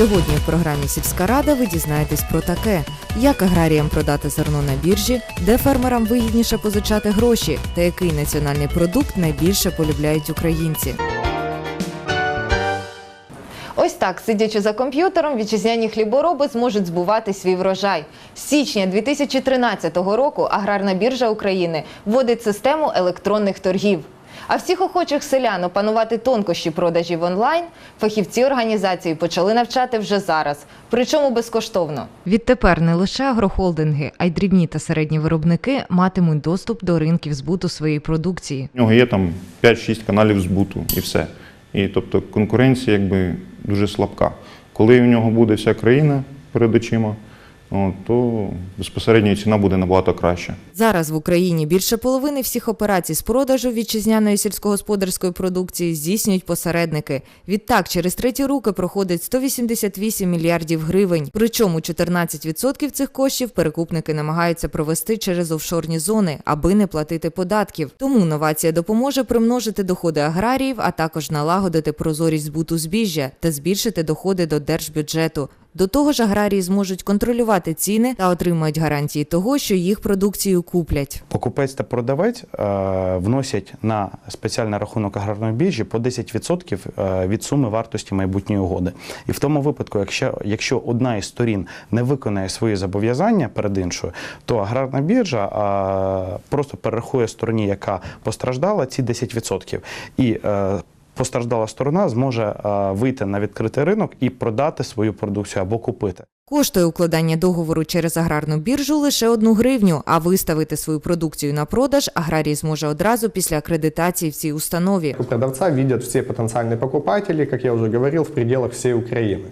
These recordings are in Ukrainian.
Сьогодні в програмі Сільська рада ви дізнаєтесь про таке: як аграріям продати зерно на біржі, де фермерам вигідніше позичати гроші, та який національний продукт найбільше полюбляють українці. Ось так, сидячи за комп'ютером, вітчизняні хлібороби зможуть збувати свій врожай. З січня 2013 року аграрна біржа України вводить систему електронних торгів. А всіх охочих селян опанувати тонкощі продажів онлайн фахівці організації почали навчати вже зараз, причому безкоштовно. Відтепер не лише агрохолдинги, а й дрібні та середні виробники матимуть доступ до ринків збуту своєї продукції. У нього є там 5-6 каналів збуту і все. І тобто конкуренція якби дуже слабка. Коли в нього буде вся країна перед очима, то безпосередньо ціна буде набагато краща. Зараз в Україні більше половини всіх операцій з продажу вітчизняної сільськогосподарської продукції здійснюють посередники. Відтак, через треті руки проходить 188 мільярдів гривень. Причому 14% цих коштів перекупники намагаються провести через офшорні зони, аби не платити податків. Тому новація допоможе примножити доходи аграріїв, а також налагодити прозорість збуту збіжжя та збільшити доходи до держбюджету. До того ж, аграрії зможуть контролювати ціни та отримають гарантії того, що їх продукцію куплять. Покупець та продавець е, вносять на спеціальний рахунок аграрної біржі по 10% е, від суми вартості майбутньої угоди. І в тому випадку, якщо, якщо одна із сторін не виконає свої зобов'язання перед іншою, то аграрна біржа е, просто перерахує стороні, яка постраждала, ці 10%. І Постраждала сторона зможе е, вийти на відкритий ринок і продати свою продукцію або купити. Коштує укладання договору через аграрну біржу лише одну гривню, а виставити свою продукцію на продаж аграрій зможе одразу після акредитації в цій установі. У продавца видят все потенциальные покупатели, как я уже говорил, в пределах всей Украины.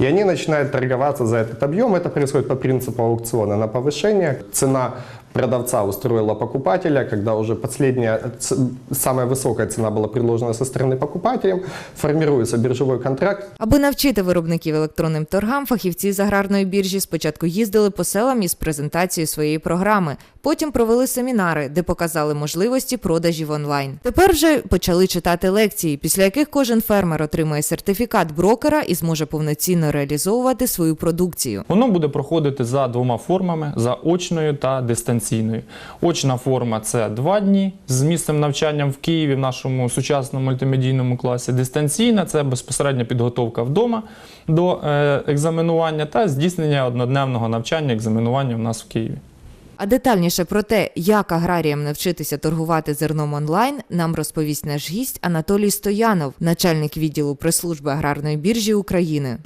И они начинают торговаться за этот объем. Это происходит по принципу аукциона на повышение. Цена продавца устроила покупателя, когда уже последняя, ц- самая высокая цена была предложена со стороны покупателя, формируется биржевой контракт, Аби навчити виробників електронним торгам, фахівці з аграрної біржі спочатку їздили по селам із презентацією своєї програми. Потім провели семінари, де показали можливості продажів онлайн. Тепер вже почали читати лекції, після яких кожен фермер отримує сертифікат брокера і зможе повноцінно реалізовувати свою продукцію. Воно буде проходити за двома формами: за очною та дистанційною. Очна форма це два дні з місцем навчання в Києві в нашому сучасному мультимедійному класі. Дистанційна це безпосередня підготовка вдома до е, екзаменування та здійснення однодневного навчання екзаменування в нас в Києві. А детальніше про те, як аграріям навчитися торгувати зерном онлайн, нам розповість наш гість Анатолій Стоянов, начальник відділу прес-служби аграрної біржі України.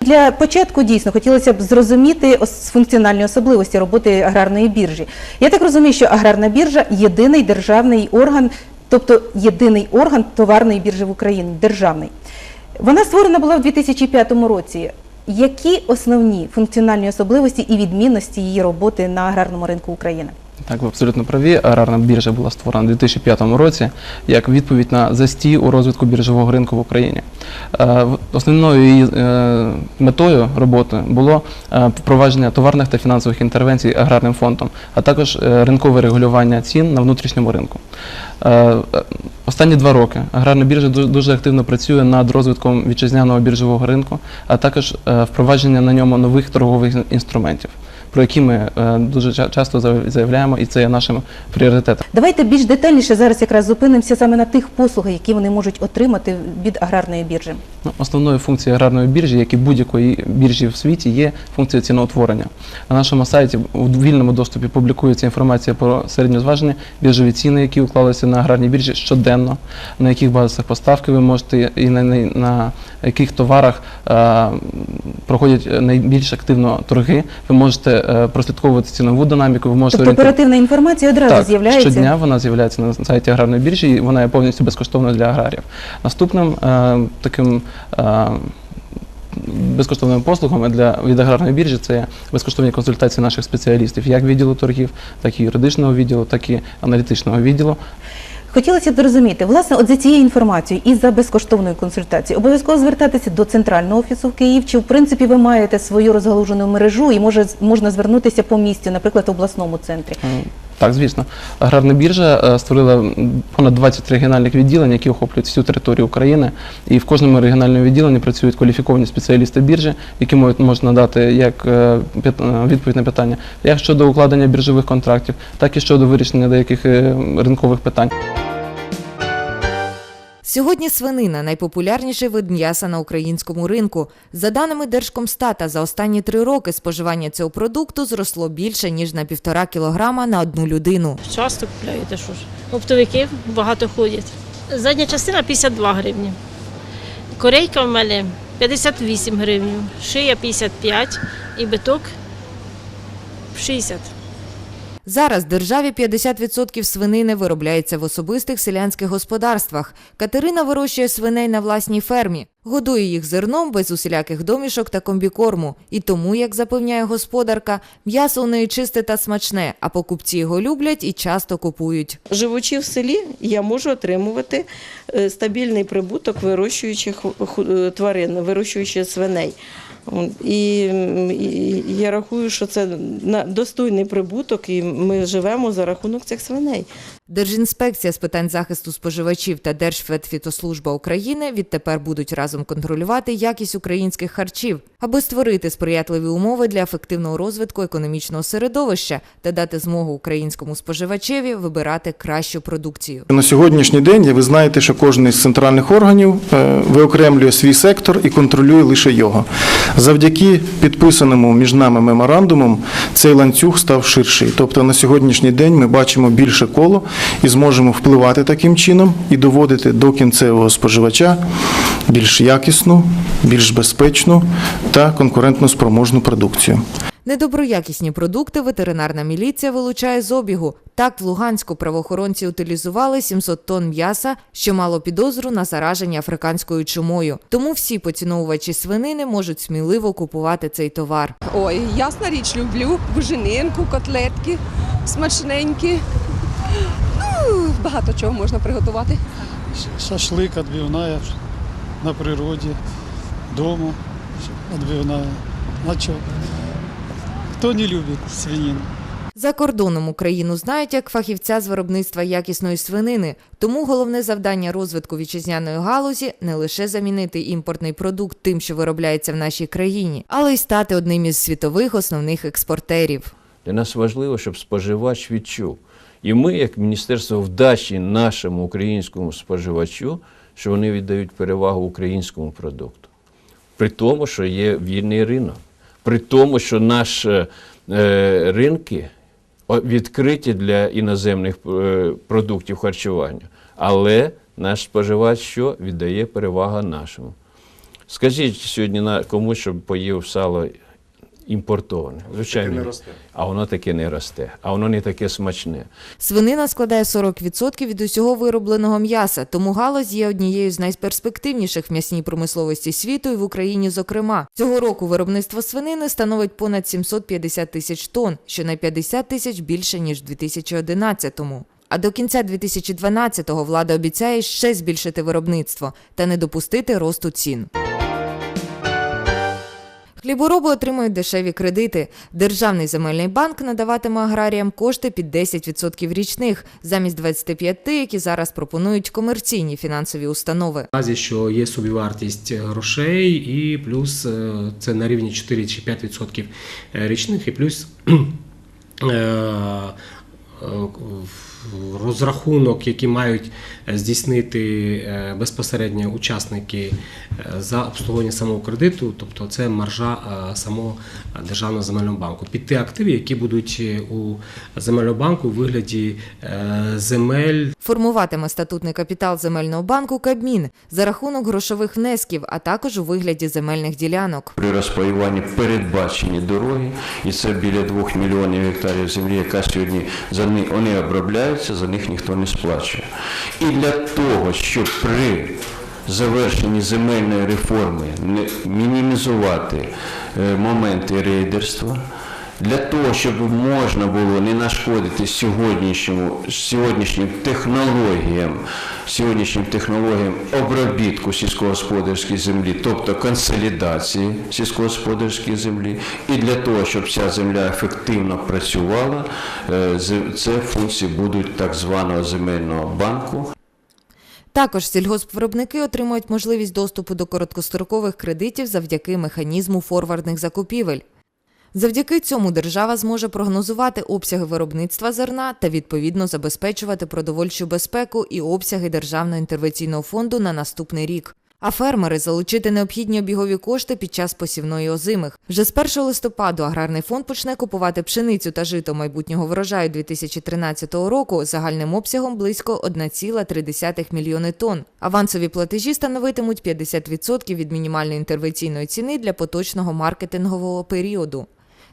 Для початку дійсно хотілося б зрозуміти функціональні особливості роботи аграрної біржі. Я так розумію, що аграрна біржа єдиний державний орган, тобто єдиний орган товарної біржі в Україні, державний. Вона створена була в 2005 році. Які основні функціональні особливості і відмінності її роботи на аграрному ринку України? Так, ви абсолютно праві. Аграрна біржа була створена у 2005 році як відповідь на застій у розвитку біржового ринку в Україні. Е, Основною її е, метою роботи було е, впровадження товарних та фінансових інтервенцій аграрним фондом, а також ринкове регулювання цін на внутрішньому ринку. Останні два роки аграрна біржа дуже активно працює над розвитком вітчизняного біржового ринку, а також впровадження на ньому нових торгових інструментів, про які ми е, дуже ча- часто заяв- заявляємо, і це є нашим пріоритетом. Давайте більш детальніше зараз якраз зупинимося саме на тих послугах, які вони можуть отримати від аграрної біржі. Ну, Основною функцією аграрної біржі, як і будь-якої біржі в світі, є функція ціноутворення. На нашому сайті у вільному доступі публікується інформація про середньозважені біржові ціни, які уклалися на аграрній біржі щоденно, на яких базисах поставки ви можете і на, на, на яких товарах е, проходять найбільш активно торги. Ви можете е, прослідковувати цінову динаміку, ви можете Тобто оперативна інформація одразу так, з'являється. щодня вона з'являється на сайті аграрної біржі, і вона є повністю безкоштовною для аграріїв. Наступним е, таким е, безкоштовними послугами для від аграрної біржі це є безкоштовні консультації наших спеціалістів, як відділу торгів, так і юридичного відділу, так і аналітичного відділу. Хотілося б зрозуміти, власне, от за цією інформацією і за безкоштовною консультацією обов'язково звертатися до центрального офісу в Київ, чи в принципі ви маєте свою розгалужену мережу і може можна звернутися по місті, наприклад, в обласному центрі. Так, звісно. Аграрна біржа е, створила понад 20 регіональних відділень, які охоплюють всю територію України. І в кожному регіональному відділенні працюють кваліфіковані спеціалісти біржі, які можуть, можуть надати як е, е, відповідь на питання, як щодо укладення біржових контрактів, так і щодо вирішення деяких ринкових питань. Сьогодні свинина найпопулярніший вид м'яса на українському ринку. За даними Держкомстата, за останні три роки споживання цього продукту зросло більше ніж на півтора кілограма на одну людину. Часто купляєте, що ж. Оптовики багато ходять. Задня частина 52 гривні. Корейка в мене 58 гривень, шия 55 і биток 60. Зараз державі 50% свинини виробляється в особистих селянських господарствах. Катерина вирощує свиней на власній фермі, годує їх зерном без усіляких домішок та комбікорму. І тому, як запевняє господарка, м'ясо у неї чисте та смачне, а покупці його люблять і часто купують. Живучи в селі, я можу отримувати е, стабільний прибуток вирощуючих е, тварин, вирощуючих свиней. І, я рахую, що це достойний прибуток, і ми живемо за рахунок цих свиней. Держінспекція з питань захисту споживачів та Держветфітослужба України відтепер будуть разом контролювати якість українських харчів, аби створити сприятливі умови для ефективного розвитку економічного середовища та дати змогу українському споживачеві вибирати кращу продукцію. На сьогоднішній день ви знаєте, що кожен із центральних органів е, виокремлює свій сектор і контролює лише його. Завдяки підписаному між нами меморандумом цей ланцюг став ширший. Тобто на сьогоднішній день ми бачимо більше коло і зможемо впливати таким чином і доводити до кінцевого споживача більш якісну, більш безпечну та конкурентно спроможну продукцію. Недоброякісні продукти ветеринарна міліція вилучає з обігу. Так, в Луганську правоохоронці утилізували 700 тонн м'яса, що мало підозру на зараження африканською чумою. Тому всі поціновувачі свинини можуть сміливо купувати цей товар. Ой, ясна річ, люблю буженинку, котлетки смачненькі. Багато чого можна приготувати. Шашлик отбивная на природе, дома отбивная. А что? Кто не любит свинину? За кордоном Україну знають як фахівця з виробництва якісної свинини. Тому головне завдання розвитку вітчизняної галузі не лише замінити імпортний продукт тим, що виробляється в нашій країні, але й стати одним із світових основних експортерів. Для нас важливо, щоб споживач відчув. І ми, як Міністерство вдачі нашому українському споживачу, що вони віддають перевагу українському продукту. При тому, що є вільний ринок, при тому, що наші е, ринки відкриті для іноземних е, продуктів харчування. Але наш споживач що віддає перевагу нашому. Скажіть сьогодні на комусь, щоб поїв сало імпортоване. Звичайно, ні. а воно таке не росте, а воно не таке смачне. Свинина складає 40% від усього виробленого м'яса, тому галузь є однією з найперспективніших в м'ясній промисловості світу і в Україні, зокрема. Цього року виробництво свинини становить понад 750 тисяч тонн, що на 50 тисяч більше ніж в 2011-му. А до кінця 2012-го влада обіцяє ще збільшити виробництво та не допустити росту цін. Хлібороби отримують дешеві кредити. Державний земельний банк надаватиме аграріям кошти під 10% річних, замість 25%, які зараз пропонують комерційні фінансові установи. разі, що є собівартість грошей, і плюс е, це на рівні 4 чи 5% річних, і плюс е, е, розрахунок, який мають здійснити е, безпосередньо учасники е, за обслуговування самого кредиту, тобто це маржа е, самого державного земельного банку. Під ті активи, які будуть е, у земельному банку у вигляді е, земель Формуватиме статутний капітал земельного банку Кабмін за рахунок грошових внесків, а також у вигляді земельних ділянок. При розпаюванні передбачені дороги, і це біля 2 мільйонів гектарів землі, яка сьогодні за них вони обробляються, за них ніхто не сплачує. І для того, щоб при завершенні земельної реформи мінімізувати е, моменти рейдерства, Для того, щоб можна було не нашкодити сьогоднішньому, сьогоднішнім технологіям, сьогоднішнім технологіям обробітку сільськогосподарської землі, тобто консолідації сільськогосподарської землі, і для того, щоб ця земля ефективно працювала, е, це функції будуть так званого земельного банку. Також сільгоспвиробники отримують можливість доступу до короткострокових кредитів завдяки механізму форвардних закупівель. Завдяки цьому держава зможе прогнозувати обсяги виробництва зерна та відповідно забезпечувати продовольчу безпеку і обсяги державного інтервенційного фонду на наступний рік. А фермери залучити необхідні обігові кошти під час посівної озимих. Вже з 1 листопаду аграрний фонд почне купувати пшеницю та жито майбутнього врожаю 2013 року загальним обсягом близько 1,3 мільйони тонн. Авансові платежі становитимуть 50% від мінімальної інтервенційної ціни для поточного маркетингового періоду.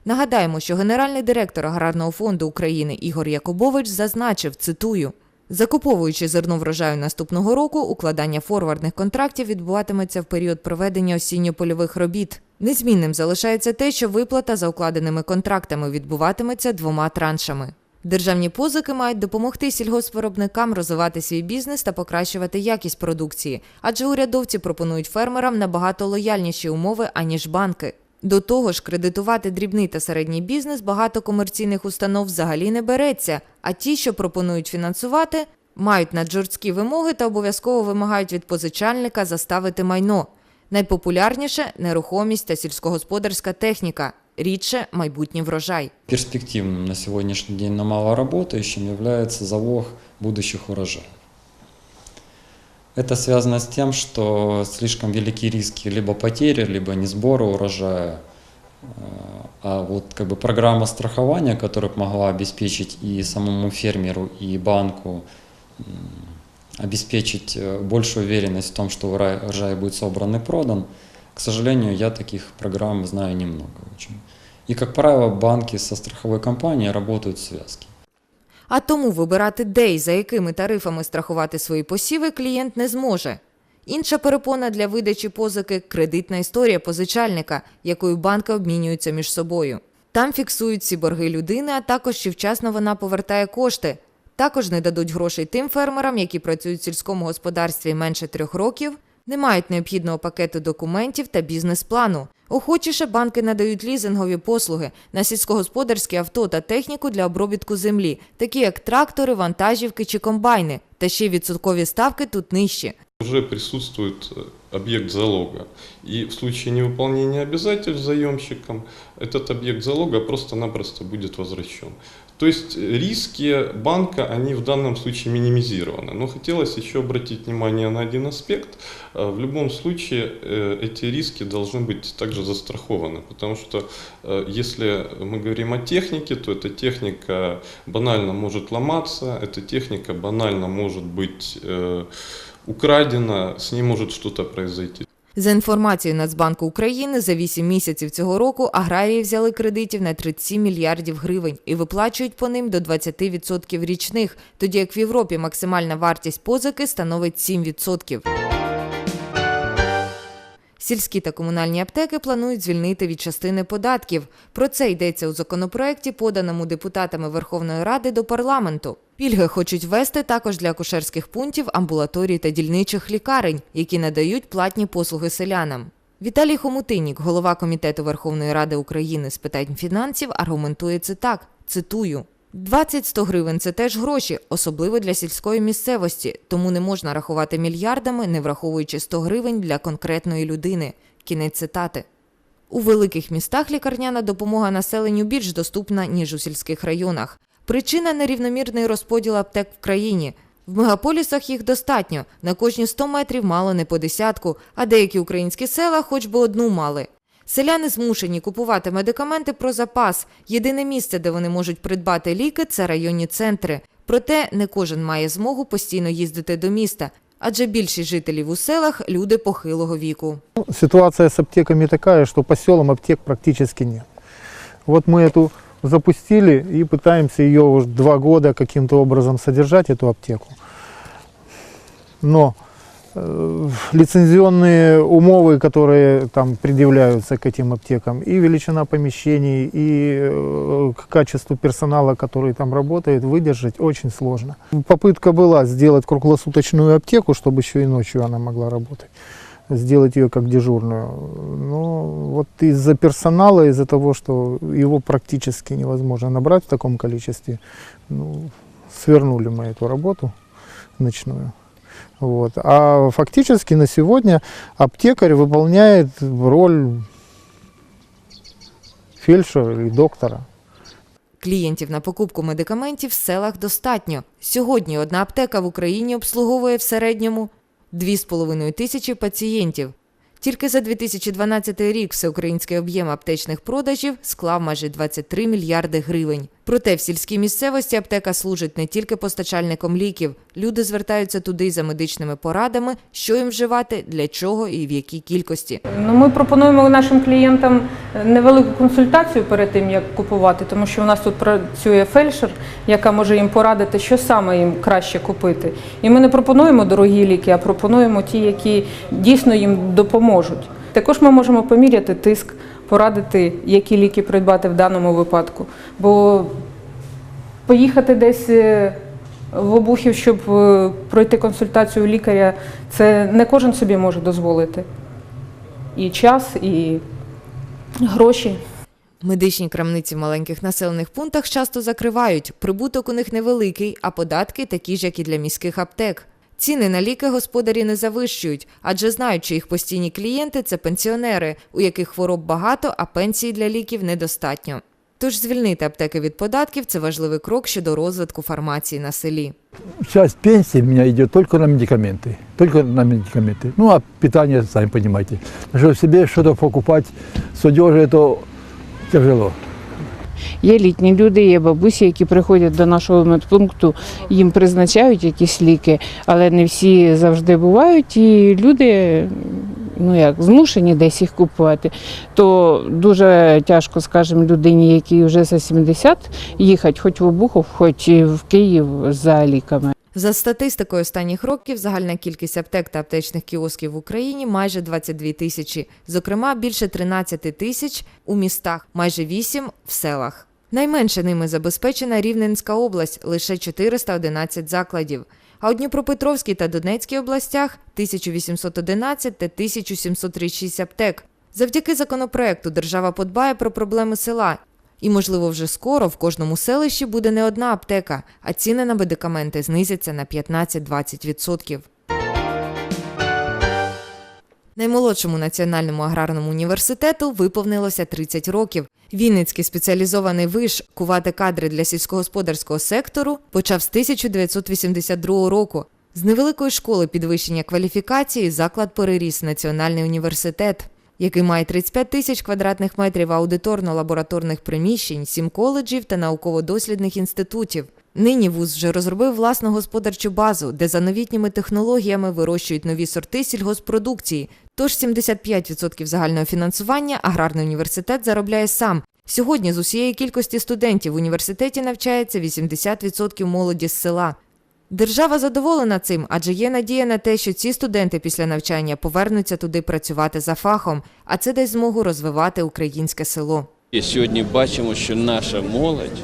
Нагадаємо, що генеральний директор Аграрного фонду України Ігор Якубович зазначив, цитую, Закуповуючи зерно врожаю наступного року, укладання форвардних контрактів відбуватиметься в період проведення осінньо-польових робіт. Незмінним залишається те, що виплата за укладеними контрактами відбуватиметься двома траншами. Державні позики мають допомогти сільгоспвиробникам розвивати свій бізнес та покращувати якість продукції, адже урядовці пропонують фермерам набагато лояльніші умови, аніж банки. До того ж, кредитувати дрібний та середній бізнес багато комерційних установ взагалі не береться, а ті, що пропонують фінансувати, мають наджорсткі вимоги та обов'язково вимагають від позичальника заставити майно. Найпопулярніше нерухомість та сільськогосподарська техніка, рідше майбутній врожай. Перспективным на сегодняшний день, но малоработающим является залог будущих урожаев. Это связано с тем, что слишком велики риски либо потери, либо не сбора урожая. Э, А вот как бы программа страхования, которая могла обеспечить и самому фермеру, и банку, обеспечить э, большую уверенность в том, что урожай будет собран и продан, к сожалению, я таких программ знаю немного очень. И, как правило, банки со страховой компанией работают в связке. А тому вибирати де і за якими тарифами страхувати свої посіви клієнт не зможе. Інша перепона для видачі позики кредитна історія позичальника, якою банки обмінюються між собою. Там фіксують всі борги людини, а також чи вчасно вона повертає кошти. Також не дадуть грошей тим фермерам, які працюють в сільському господарстві менше трьох років, не мають необхідного пакету документів та бізнес-плану. Охочіше банки надають лізингові послуги на сільськогосподарські авто та техніку для обробітку землі, такі як трактори, вантажівки чи комбайни. Та ще й відсоткові ставки тут нижчі. Уже присутствует э, объект залога. И в случае невыполнения обязательств заемщиком этот объект залога просто-напросто будет возвращен. То есть риски банка, они в данном случае минимизированы. Но хотелось еще обратить внимание на один аспект. Э, В любом случае э, эти риски должны быть также застрахованы, потому что э, если мы говорим о технике, то эта техника банально может ломаться, эта техника банально может быть украдена, с ней может что-то произойти. За інформацією Нацбанку України, за 8 місяців цього року аграрії взяли кредитів на 37 мільярдів гривень і виплачують по ним до 20% річних, тоді як в Європі максимальна вартість позики становить 7%. Сільські та комунальні аптеки планують звільнити від частини податків. Про це йдеться у законопроекті, поданому депутатами Верховної Ради до парламенту. Пільги хочуть ввести також для акушерських пунктів, амбулаторій та дільничих лікарень, які надають платні послуги селянам. Віталій Хомутинік, голова комітету Верховної Ради України з питань фінансів, аргументує це так: цитую. 20-100 гривень це теж гроші, особливо для сільської місцевості, тому не можна рахувати мільярдами, не враховуючи 100 гривень для конкретної людини. Кінець цитати. У великих містах лікарняна допомога населенню більш доступна, ніж у сільських районах. Причина нерівномірний розподіл аптек в країні. В мегаполісах їх достатньо, на кожні 100 метрів мало не по десятку, а деякі українські села хоч би одну мали. Селяни змушені купувати медикаменти про запас. Єдине місце, де вони можуть придбати ліки, це районні центри. Проте не кожен має змогу постійно їздити до міста, адже більшість жителів у селах люди похилого віку. Ситуация с аптеками такая, что по селам аптек практически нет. Вот мы эту запустили и пытаемся ее уже два года каким-то образом содержать, эту аптеку. Но э, лицензионные умовы, которые там предъявляются к этим аптекам, и величина помещений, и э, к качеству персонала, который там работает, выдержать очень сложно. Попытка была сделать круглосуточную аптеку, чтобы еще и ночью она могла работать сделать ее как дежурную. Но вот из-за персонала, из-за того, что его практически невозможно набрать в таком количестве, ну, свернули мы эту работу ночную. Вот. А фактически на сегодня аптекарь выполняет роль фельдшера или доктора. Клієнтів на покупку медикаментів в селах достатньо. Сьогодні одна аптека в Україні обслуговує в середньому 2,5 тисячі пацієнтів. Тільки за 2012 рік всеукраїнський об'єм аптечних продажів склав майже 23 мільярди гривень. Проте в сільській місцевості аптека служить не тільки постачальником ліків. Люди звертаються туди за медичними порадами, що їм вживати, для чого і в якій кількості. Ну, ми пропонуємо нашим клієнтам невелику консультацію перед тим, як купувати, тому що у нас тут працює фельдшер, яка може їм порадити, що саме їм краще купити. І ми не пропонуємо дорогі ліки, а пропонуємо ті, які дійсно їм допоможуть. Також ми можемо поміряти тиск, порадити, які ліки придбати в даному випадку. Бо поїхати десь е, в обухів, щоб е, пройти консультацію лікаря, це не кожен собі може дозволити. І час, і гроші. Медичні крамниці в маленьких населених пунктах часто закривають. Прибуток у них невеликий, а податки такі ж, як і для міських аптек. Ціни на ліки господарі не завищують, адже знають, що їх постійні клієнти це пенсіонери, у яких хвороб багато, а пенсії для ліків недостатньо. Тож звільнити аптеки від податків це важливий крок щодо розвитку фармації на селі. Часть пенсии у меня идет только на медикаменты. Только на медикаменты. Ну, а питание, сами понимаете. Что себе что-то покупать с одежи, это тяжело. Є літні люди, є бабусі, які приходять до нашого медпункту, їм призначають якісь ліки, але не всі завжди бувають. І люди ну як, змушені десь їх купувати. То дуже тяжко, скажімо, людині, якій вже за 70, їхати хоч в Обухов, хоч і в Київ за ліками. За статистикою останніх років, загальна кількість аптек та аптечних кіосків в Україні майже 22 тисячі. Зокрема, більше 13 тисяч у містах, майже 8 в селах. Найменше ними забезпечена Рівненська область лише 411 закладів. А у Дніпропетровській та Донецькій областях 1811 та 1736 аптек. Завдяки законопроекту держава подбає про проблеми села. І, можливо, вже скоро в кожному селищі буде не одна аптека, а ціни на медикаменти знизяться на 15-20%. Наймолодшому національному аграрному університету виповнилося 30 років. Вінницький спеціалізований виш кувати кадри для сільськогосподарського сектору почав з 1982 року. З невеликої школи підвищення кваліфікації заклад переріс Національний університет, який має 35 тисяч квадратних метрів аудиторно-лабораторних приміщень, 7 коледжів та науково-дослідних інститутів. Нині вуз вже розробив власну господарчу базу, де за новітніми технологіями вирощують нові сорти сільгоспродукції. Тож 75% загального фінансування аграрний університет заробляє сам. Сьогодні з усієї кількості студентів в університеті навчається 80% молоді з села. Держава задоволена цим, адже є надія на те, що ці студенти після навчання повернуться туди працювати за фахом, а це дасть змогу розвивати українське село. І сьогодні бачимо, що наша молодь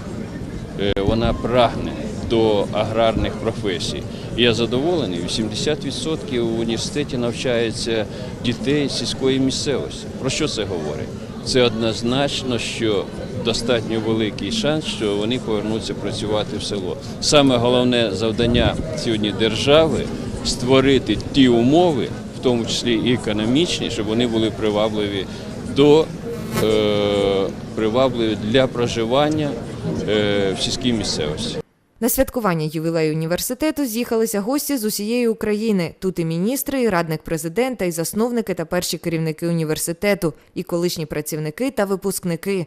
е, вона прагне до аграрних професій. Я задоволений, 80% в університеті навчається дітей сільської місцевості. Про що це говорить? Це однозначно, що достатньо великий шанс, що вони повернуться працювати в село. Саме головне завдання сьогодні держави створити ті умови, в тому числі і економічні, щоб вони були привабливі до е, привабливі для проживання е, в сільській місцевості. На святкування ювілею університету з'їхалися гості з усієї України. Тут і міністри, і радник президента, і засновники та перші керівники університету, і колишні працівники та випускники.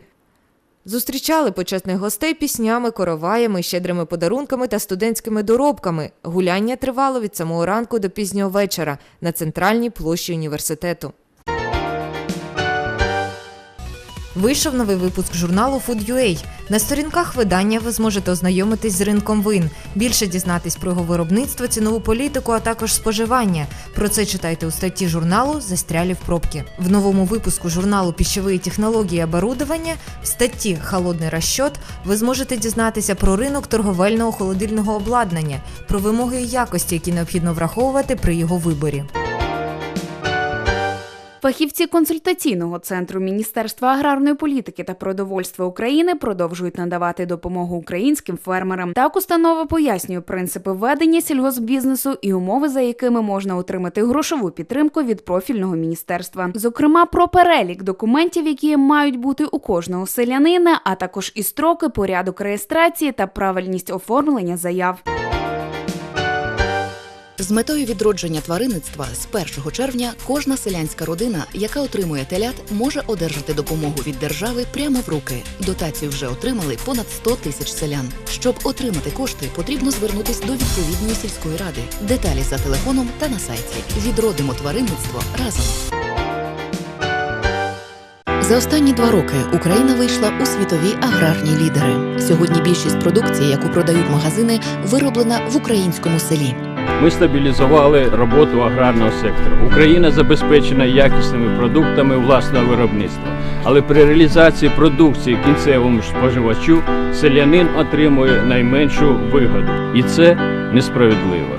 Зустрічали почесних гостей піснями, короваями, щедрими подарунками та студентськими доробками. Гуляння тривало від самого ранку до пізнього вечора на центральній площі університету. Вийшов новий випуск журналу Food.ua. На сторінках видання ви зможете ознайомитись з ринком вин, більше дізнатись про його виробництво, цінову політику, а також споживання. Про це читайте у статті журналу Застрялі в пробки. В новому випуску журналу Пищеві технології і оборудовання в статті Холодний розчот ви зможете дізнатися про ринок торговельного холодильного обладнання, про вимоги і якості, які необхідно враховувати при його виборі. Фахівці консультаційного центру Міністерства аграрної політики та продовольства України продовжують надавати допомогу українським фермерам. Так установа пояснює принципи ведення сільгоспбізнесу і умови, за якими можна отримати грошову підтримку від профільного міністерства. Зокрема, про перелік документів, які мають бути у кожного селянина, а також і строки, порядок реєстрації та правильність оформлення заяв. З метою відродження тваринництва з 1 червня кожна селянська родина, яка отримує телят, може одержати допомогу від держави прямо в руки. Дотацію вже отримали понад 100 тисяч селян. Щоб отримати кошти, потрібно звернутись до відповідної сільської ради. Деталі за телефоном та на сайті. Відродимо тваринництво разом. За останні два роки Україна вийшла у світові аграрні лідери. Сьогодні більшість продукції, яку продають магазини, вироблена в українському селі. Ми стабілізували роботу аграрного сектору. Україна забезпечена якісними продуктами власного виробництва. Але при реалізації продукції кінцевому споживачу селянин отримує найменшу вигоду. І це несправедливо.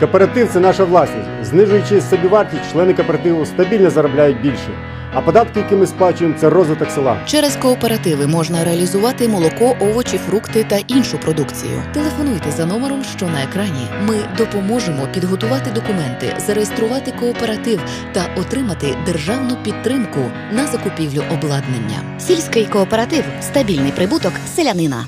Кооператив це наша власність. Знижуючи собівартість, члени кооперативу стабільно заробляють більше. А податки, які ми сплачуємо, це розвиток села. Через кооперативи можна реалізувати молоко, овочі, фрукти та іншу продукцію. Телефонуйте за номером, що на екрані. Ми допоможемо підготувати документи, зареєструвати кооператив та отримати державну підтримку на закупівлю обладнання. Сільський кооператив стабільний прибуток селянина.